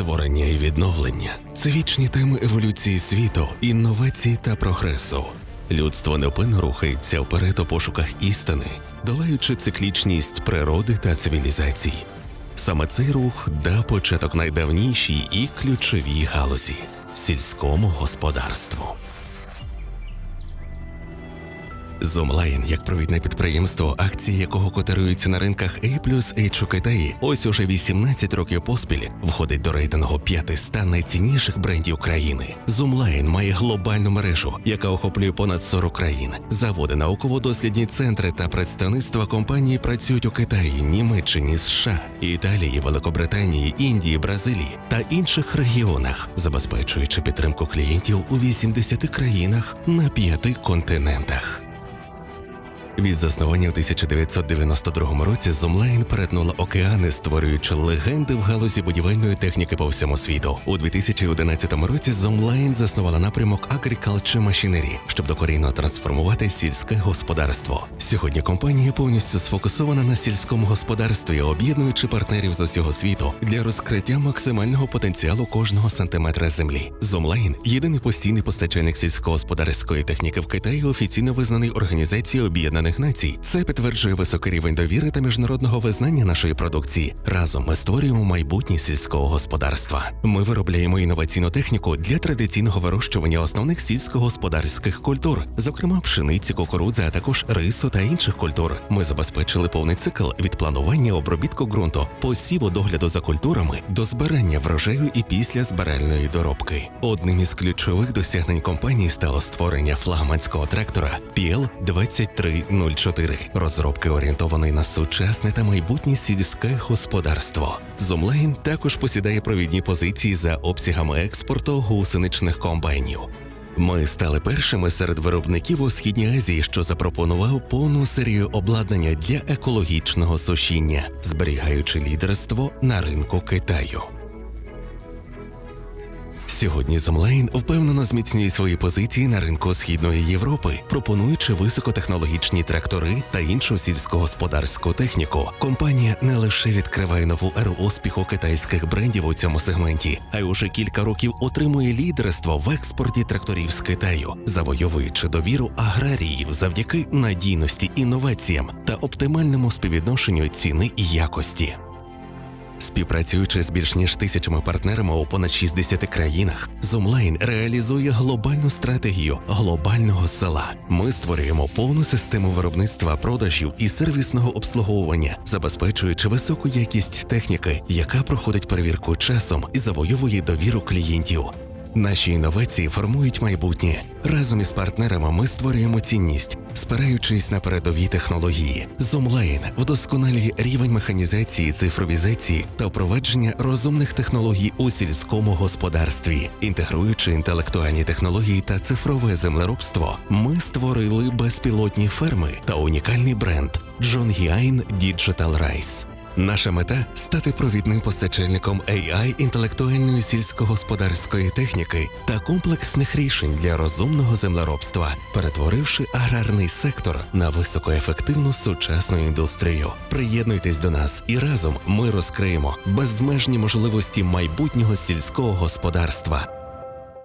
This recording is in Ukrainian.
створення і відновлення це вічні теми еволюції світу, інновацій та прогресу. Людство неупинно рухається вперед у пошуках істини, долаючи циклічність природи та цивілізацій. Саме цей рух дав початок найдавнішій і ключовій галузі сільському господарству. Зумлайн, як провідне підприємство, акції якого котируються на ринках A H у Китаї, ось уже 18 років поспіль входить до рейтингу 500 найцінніших брендів країни. Зумлайн має глобальну мережу, яка охоплює понад 40 країн. Заводи, науково-дослідні центри та представництва компанії працюють у Китаї, Німеччині, США, Італії, Великобританії, Індії, Бразилії та інших регіонах, забезпечуючи підтримку клієнтів у 80 країнах на п'яти континентах. Від заснування у 1992 році Зумлайн перетнула океани, створюючи легенди в галузі будівельної техніки по всьому світу. У 2011 році Зумлайн заснувала напрямок Agriculture Machinery, щоб докорінно трансформувати сільське господарство. Сьогодні компанія повністю сфокусована на сільському господарстві, об'єднуючи партнерів з усього світу для розкриття максимального потенціалу кожного сантиметра землі. Зумлайн єдиний постійний постачальник сільськогосподарської техніки в Китаї, офіційно визнаний Організацією Об'єднаних Об'єднаних Націй. Це підтверджує високий рівень довіри та міжнародного визнання нашої продукції. Разом ми створюємо майбутнє сільського господарства. Ми виробляємо інноваційну техніку для традиційного вирощування основних сільськогосподарських культур, зокрема пшениці, кукурудзи, а також рису та інших культур. Ми забезпечили повний цикл від планування обробітку ґрунту, посіву догляду за культурами до збирання врожаю і після збиральної доробки. Одним із ключових досягнень компанії стало створення флагманського трактора PL-23 04. розробки орієнтованої на сучасне та майбутнє сільське господарство. Зумлайн також посідає провідні позиції за обсягами експорту гусеничних комбайнів. Ми стали першими серед виробників у східній Азії, що запропонував повну серію обладнання для екологічного сушіння, зберігаючи лідерство на ринку Китаю. Сьогодні Зумлайн впевнено зміцнює свої позиції на ринку Східної Європи, пропонуючи високотехнологічні трактори та іншу сільськогосподарську техніку. Компанія не лише відкриває нову еру успіху китайських брендів у цьому сегменті, а й уже кілька років отримує лідерство в експорті тракторів з Китаю, завойовуючи довіру аграріїв завдяки надійності інноваціям та оптимальному співвідношенню ціни і якості. Співпрацюючи з більш ніж тисячами партнерами у понад 60 країнах, Зумлайн реалізує глобальну стратегію глобального села. Ми створюємо повну систему виробництва продажів і сервісного обслуговування, забезпечуючи високу якість техніки, яка проходить перевірку часом і завойовує довіру клієнтів. Наші інновації формують майбутнє. Разом із партнерами ми створюємо цінність, спираючись на передові технології. Зумлайн вдосконалює рівень механізації, цифровізації та впровадження розумних технологій у сільському господарстві, інтегруючи інтелектуальні технології та цифрове землеробство. Ми створили безпілотні ферми та унікальний бренд Джонгіайн Digital Rice. Наша мета стати провідним постачальником AI інтелектуальної сільськогосподарської техніки та комплексних рішень для розумного землеробства, перетворивши аграрний сектор на високоефективну сучасну індустрію. Приєднуйтесь до нас і разом ми розкриємо безмежні можливості майбутнього сільського господарства.